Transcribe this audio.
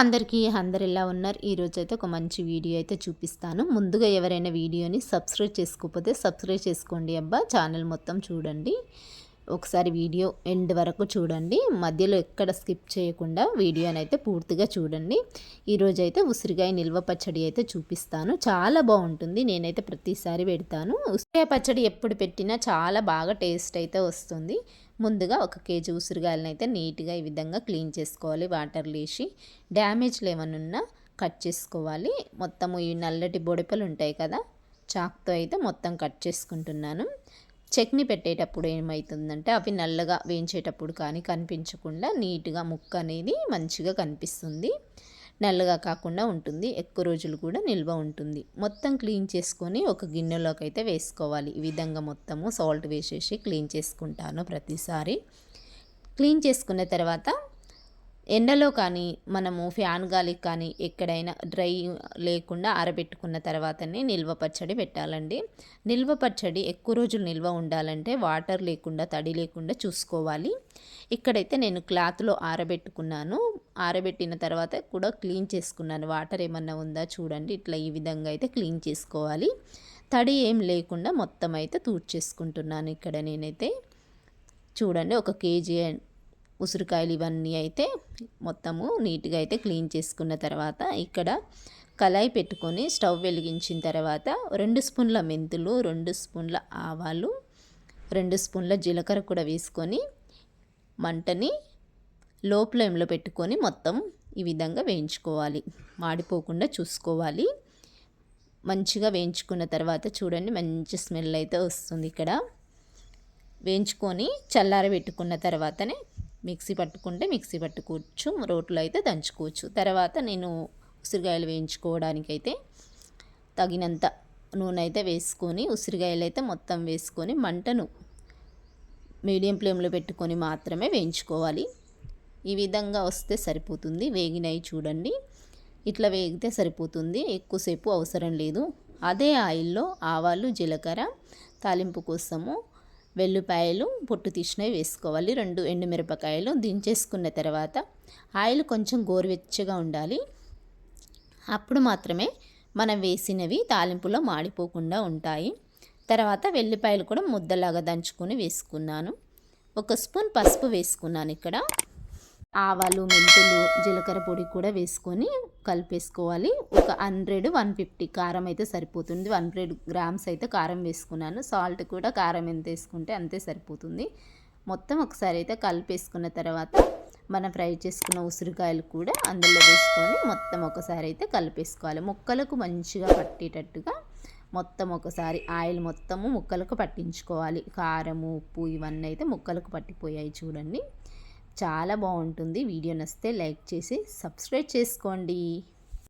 అందరికీ అందరు ఎలా ఉన్నారు. ఈరోజు అయితే ఒక మంచి వీడియో అయితే చూపిస్తాను. ముందుగా ఎవరైనా వీడియోని సబ్స్క్రైబ్ చేసుకోకపోతే సబ్స్క్రైబ్ చేసుకోండి అబ్బా. ఛానల్ మొత్తం చూడండి. ఒకసారి వీడియో ఎండ్ వరకు చూడండి. మధ్యలో ఎక్కడ స్కిప్ చేయకుండా వీడియోని అయితే పూర్తిగా చూడండి. ఈరోజు అయితే ఉసిరికాయ నిల్వ పచ్చడి అయితే చూపిస్తాను. చాలా బాగుంటుంది. నేనైతే ప్రతిసారి పెడతాను. ఉసిరికాయ పచ్చడి ఎప్పుడు పెట్టినా చాలా బాగా టేస్ట్ అయితే వస్తుంది. ముందుగా ఒక కేజీ ఉసిరిగాయలను అయితే నీట్గా ఈ విధంగా క్లీన్ చేసుకోవాలి. వాటర్ లేసి డ్యామేజ్లు ఏమైనా ఉన్నా కట్ చేసుకోవాలి. మొత్తము ఈ నల్లటి బొడిపలు ఉంటాయి కదా చాక్తో అయితే మొత్తం కట్ చేసుకుంటున్నాను. చట్నీ పెట్టేటప్పుడు ఏమవుతుందంటే అవి నల్లగా వేయించేటప్పుడు కానీ కనిపించకుండా నీట్గా ముక్క అనేది మంచిగా కనిపిస్తుంది. నల్లగా కాకుండా ఉంటుంది. ఎక్కువ రోజులు కూడా నిల్వ ఉంటుంది. మొత్తం క్లీన్ చేసుకొని ఒక గిన్నెలోకి అయితే వేసుకోవాలి. ఈ విధంగా మొత్తము సాల్ట్ వేసేసి క్లీన్ చేసుకుంటాను ప్రతిసారి. క్లీన్ చేసుకున్న తర్వాత ఎండలో కానీ మనము ఫ్యాన్ గాలికి కానీ ఎక్కడైనా డ్రై లేకుండా ఆరబెట్టుకున్న తర్వాతనే నిల్వ పచ్చడి పెట్టాలండి. నిల్వ పచ్చడి ఎక్కువ రోజులు నిల్వ ఉండాలంటే వాటర్ లేకుండా తడి లేకుండా చూసుకోవాలి. ఇక్కడైతే నేను క్లాత్లో ఆరబెట్టుకున్నాను. ఆరబెట్టిన తర్వాత కూడా క్లీన్ చేసుకున్నాను. వాటర్ ఏమన్నా ఉందా చూడండి. ఇట్లా ఈ విధంగా అయితే క్లీన్ చేసుకోవాలి. తడి ఏం లేకుండా మొత్తం అయితే తూడ్చేసుకుంటున్నాను ఇక్కడ నేనైతే. చూడండి ఒక కేజీ ఉసిరికాయలు ఇవన్నీ అయితే మొత్తము నీట్గా అయితే క్లీన్ చేసుకున్న తర్వాత ఇక్కడ కళాయి పెట్టుకొని స్టవ్ వెలిగించిన తర్వాత రెండు స్పూన్ల మెంతులు రెండు స్పూన్ల ఆవాలు రెండు స్పూన్ల జీలకర్ర కూడా వేసుకొని మంటని లో ఫ్లేమ్లో పెట్టుకొని మొత్తం ఈ విధంగా వేయించుకోవాలి. మాడిపోకుండా చూసుకోవాలి. మంచిగా వేయించుకున్న తర్వాత చూడండి మంచి స్మెల్ అయితే వస్తుంది ఇక్కడ. వేయించుకొని చల్లారబెట్టుకున్న తర్వాతనే మిక్సీ పట్టుకుంటే మిక్సీ పట్టుకోవచ్చు రోట్లో అయితే దంచుకోవచ్చు. తర్వాత నేను ఉసిరికాయలు వేయించుకోవడానికి అయితే తగినంత నూనె అయితే వేసుకొని ఉసిరికాయలు అయితే మొత్తం వేసుకొని మంటను మీడియం ఫ్లేమ్లో పెట్టుకొని మాత్రమే వేయించుకోవాలి. ఈ విధంగా వస్తే సరిపోతుంది. వేగినవి చూడండి. ఇట్లా వేగితే సరిపోతుంది. ఎక్కువసేపు అవసరం లేదు. అదే ఆయిల్లో ఆవాలు జీలకర్ర తాలింపు కోసము వెల్లుపాయలు పొట్టు తీసినవి వేసుకోవాలి. రెండు ఎండుమిరపకాయలు దించేసుకున్న తర్వాత ఆయిల్ కొంచెం గోరువెచ్చగా ఉండాలి. అప్పుడు మాత్రమే మనం వేసినవి తాలింపులో మాడిపోకుండా ఉంటాయి. తర్వాత వెల్లిపాయలు కూడా ముద్దలాగా దంచుకొని వేసుకున్నాను. ఒక స్పూన్ పసుపు వేసుకున్నాను ఇక్కడ. ఆవాలు మెంతులు జీలకర్ర పొడి కూడా వేసుకొని కలిపేసుకోవాలి. ఒక హండ్రెడ్ వన్ ఫిఫ్టీ కారం అయితే సరిపోతుంది. వన్ హండ్రెడ్ గ్రామ్స్ అయితే కారం వేసుకున్నాను. సాల్ట్ కూడా కారం ఎంత వేసుకుంటే అంతే సరిపోతుంది. మొత్తం ఒకసారి అయితే కలిపేసుకున్న తర్వాత మనం ఫ్రై చేసుకున్న ఉసిరికాయలు కూడా అందులో వేసుకొని మొత్తం ఒకసారి అయితే కలిపేసుకోవాలి. ముక్కలకు మంచిగా పట్టేటట్టుగా మొత్తం ఒకసారి ఆయిల్ మొత్తము ముక్కలకు పట్టించుకోవాలి. కారము ఉప్పు ఇవన్నీ అయితే ముక్కలకు పట్టిపోయాయి చూడండి. చాలా బాగుంటుంది. వీడియో నచ్చితే లైక్ చేసి సబ్స్క్రైబ్ చేసుకోండి.